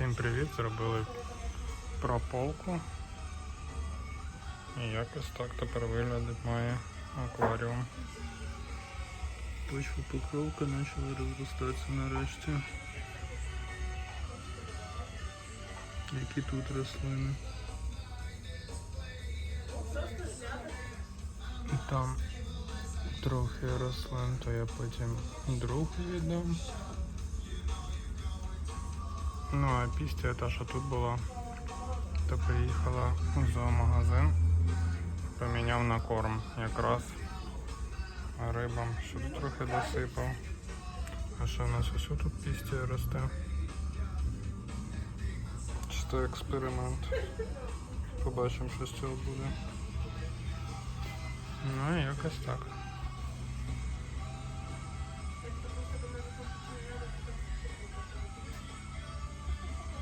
Всім привіт! Зробили прополку. І якось так тепер виглядить має акваріум. Почва покровка почала розростатися нарешті. Які тут рослини. І там трохи рослин, то я потім другу віддам. Ну а після та, що тут була, то приїхала у зоомагазин, поміняв на корм якраз рибам, щоб трохи досипав. А що в нас ось тут пістя росте? Чисто експеримент. Побачимо, що з цього буде. Ну і якось так.